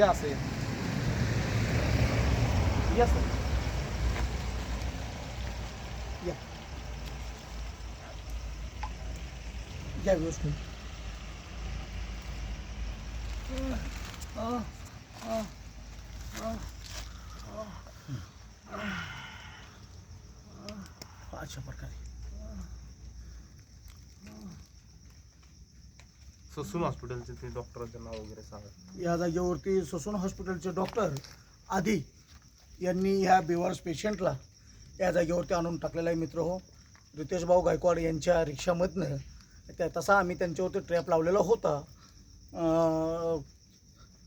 вязкое. Ясно? Я. Я вязкую. А, а, а, а, а, а, а, ससून हॉस्पिटलचे ते डॉक्टरांचं नाव वगैरे सांगा. या जागेवरती ससून हॉस्पिटलचे डॉक्टर आधी यांनी ह्या बिवार्स पेशंटला या जागेवरती आणून टाकलेला आहे मित्र हो. रितेश भाऊ गायकवाड यांच्या रिक्षामधनं. त्या तसा आम्ही त्यांच्यावरती ट्रॅप लावलेला होता.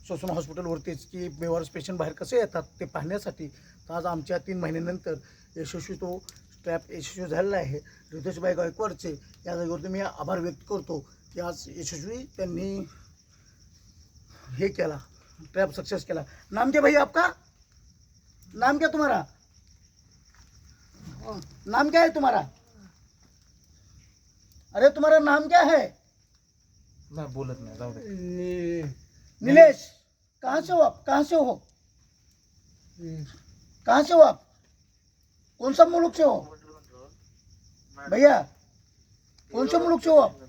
ससून हॉस्पिटलवरतीच की बेवार्स पेशंट बाहेर कसे येतात ते पाहण्यासाठी. तर आज आमच्या तीन महिन्यानंतर यशस्वी तो ट्रॅप यशस्वी झालेला आहे. रितेशभाई गायकवाडचे या जागेवरती मी आभार व्यक्त करतो. आज यशस्वी त्यांनी हे केला ट्रैप सक्सेस केला। नाम क्या भैया आपका? नाम क्या तुम्हारा? हाँ, नाम क्या है तुम्हारा? अरे तुम्हारा नाम क्या है? नाही बोलत नाही जाऊ दे नीलेश कहाँ से हो आप? कहाँ से हो? कहाँ से हो आप? कौन सा मुल्क से हो? भैया कौन से मुल्क से हो आप?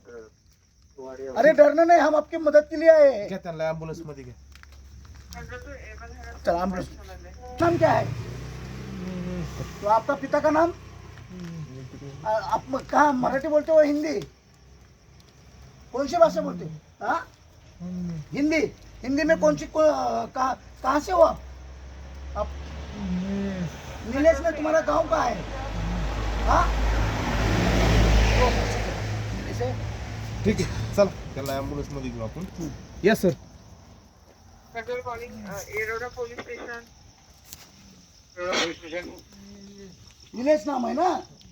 अरे डरना नहीं हम आपकी मदद के लिए आए हैं। घ्या त्यांना ॲम्ब्युलन्स मध्ये घ्या चल एंबुलेंस नाम क्या है? तो आपका पिता का नाम? आ, आप म- कहाँ मराठी बोलते हो हिंदी? कौन सी भाषा बोलते हो? हाँ हिंदी। हिंदी में कौन सी को- कहाँ कहाँ से हो आप? आप? नीलेश में तुम्हारा गाँव कहाँ है? ठीक आहे चला त्याला ॲम्ब्युलन्समध्ये घेऊ आपण. या सर कंट्रोल कॉलिंग एरोडा पोलीस स्टेशन निलेश नाम आहे ना?